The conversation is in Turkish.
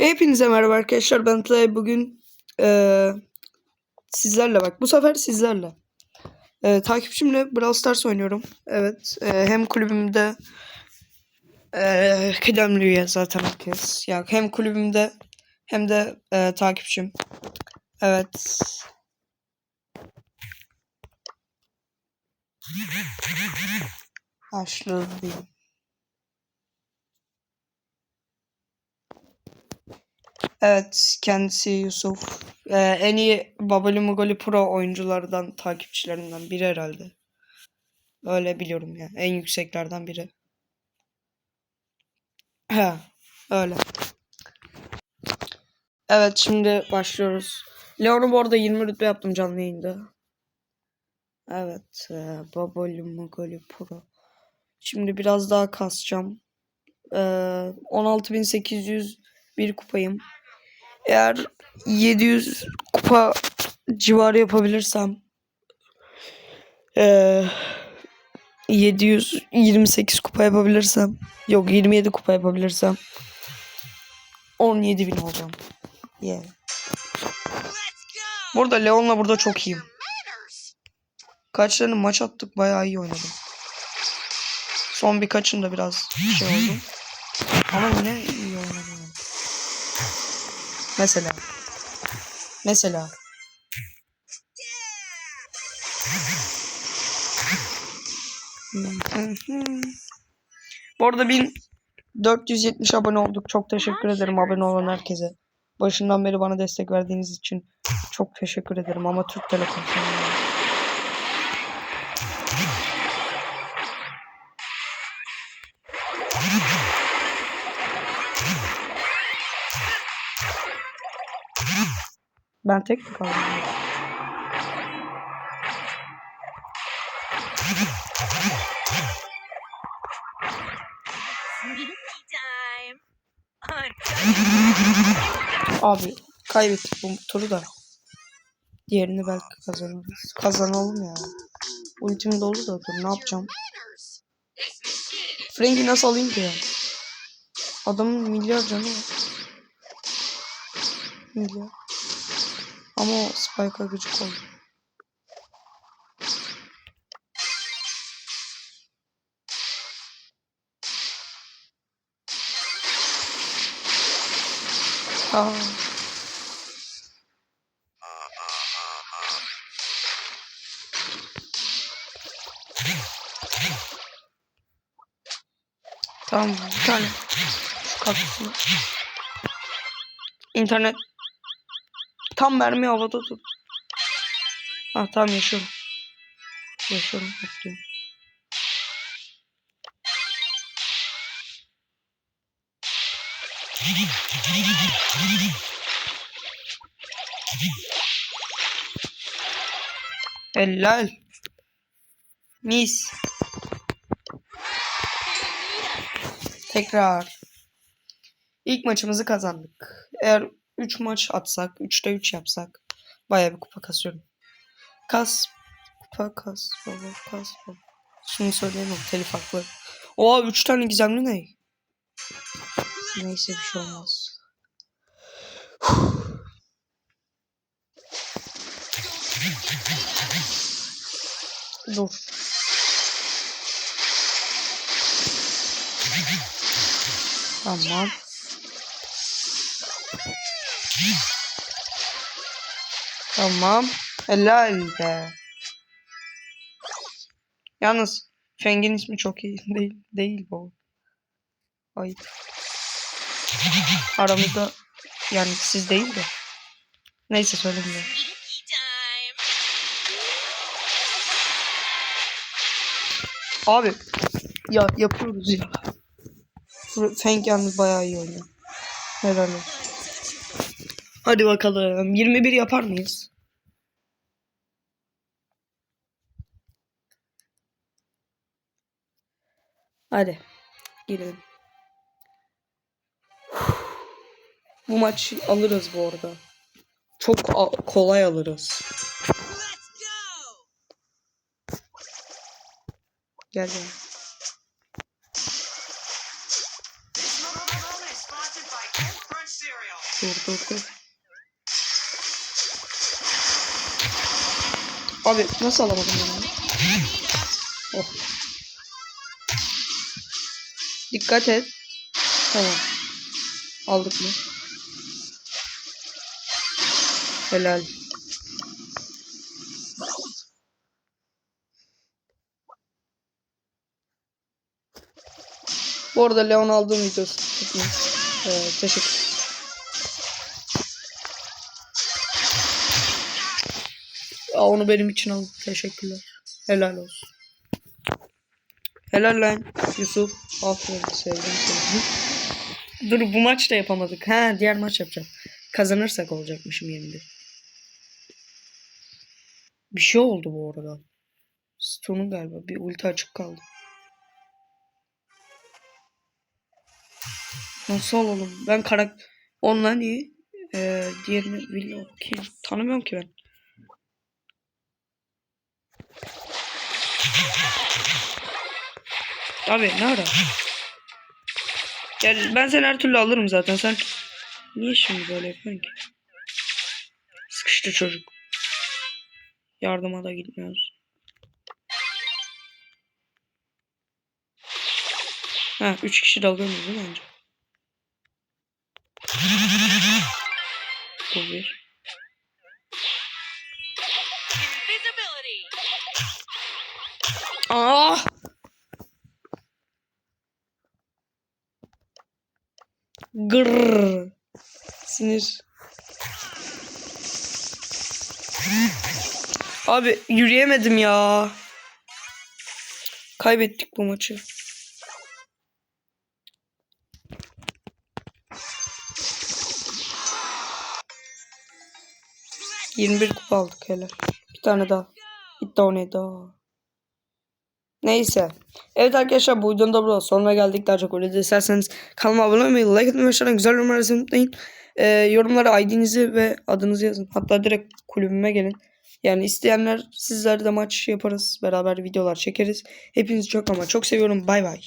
Hepinize merhaba arkadaşlar. Ben Tlay. Bugün eee, sizlerle bak. Bu sefer sizlerle. Eee, takipçimle Brawl Stars oynuyorum. Evet. eee, hem kulübümde eee kıdemli üye zaten herkes. Ya hem kulübümde hem de eee, takipçim. Evet. Başladım. Evet, kendisi Yusuf. Ee, en iyi Babali Mugoli Pro oyunculardan, takipçilerinden biri herhalde. Öyle biliyorum ya. En yükseklerden biri. He, öyle. Evet, şimdi başlıyoruz. Leon'u bu arada 20 rütbe yaptım canlı yayında. Evet, e, Babali Mugoli Pro. Şimdi biraz daha kasacağım. Ee, 16.801 kupayım. Eğer 700 kupa civarı yapabilirsem eee 728 kupa yapabilirsem yok 27 kupa yapabilirsem 17 bin olacağım. Yeah. Burada Leon'la burada çok iyiyim. Kaç tane maç attık bayağı iyi oynadım. Son birkaçında biraz şey oldu. Ama yine iyi oynadım. Mesela. Mesela. Bu arada 1470 abone olduk. Çok teşekkür ederim abone olan herkese. Başından beri bana destek verdiğiniz için çok teşekkür ederim ama Türk Telekom sanırım. Ben tek mi kaldım? Abi kaybettik bu turu da. Diğerini belki kazanırız. Kazanalım ya. Ultim dolu da dur ne yapacağım? Frank'i nasıl alayım ki ya? Adamın milyar canı var. Milyar. Ama Spike'a gıcık oldu. Tamam bir tane. Şu. İnternet. Tam mermi havada dur. Ha tamam yaşıyorum. Yaşıyorum mutluyum. Helal. Mis. Tekrar. İlk maçımızı kazandık. Eğer 3 maç atsak, 3'te 3 yapsak bayağı bir kupa kasıyorum. Kas. Kupa kas. Baba kas. Baba. Şunu söyleyemem. Telif haklı. Oha 3 tane gizemli ne? Neyse bir şey olmaz. Dur. Tamam. Tamam. Helal be. Yalnız Feng'in ismi çok iyi değil, değil bu. Ayıp. Aramızda yani siz değil de. Neyse söylemiyorum. Abi ya yapıyoruz ya. Feng yalnız bayağı iyi oynuyor. Helal olsun. Hadi bakalım. 21 yapar mıyız? Hadi. Girelim. Bu maçı alırız bu arada. Çok kolay alırız. Gel gel. Dur dur dur. Abi nasıl alamadım ben? Oh. Dikkat et. Tamam. Aldık mı? Helal. Bu arada Leon aldığım videosu. Ee, teşekkür. Aa, onu benim için al. Teşekkürler. Helal olsun. Helal lan Yusuf. Aferin sevdim seni. Dur bu maç da yapamadık. Ha diğer maç yapacağım. Kazanırsak olacakmışım yerinde. Bir şey oldu bu arada. Stun'un galiba. Bir ulti açık kaldı. Nasıl olalım? Ben karak... Ondan iyi. Ee, diğerini bilmiyorum ki. Tanımıyorum ki ben. Abi ne ara? Gel ben seni her türlü alırım zaten. Sen niye şimdi böyle yapıyorsun ki? Sıkıştı çocuk. Yardıma da gitmiyoruz. Ha, üç kişi dalıyoruz değil mi önce? Bu bir. Ah! Grrr. Sinir. Abi yürüyemedim ya. Kaybettik bu maçı. ...21 kupa aldık helal. Bir tane daha. Bir tane daha. Neyse. Evet arkadaşlar bu videonun da burada sonuna geldik. Daha çok öyle isterseniz kanalıma abone olmayı, like atmayı aşağıdan güzel yorumlar yazmayı unutmayın. Ee, yorumlara ID'nizi ve adınızı yazın. Hatta direkt kulübüme gelin. Yani isteyenler sizlerle de maç yaparız. Beraber videolar çekeriz. Hepinizi çok ama çok seviyorum. Bay bay.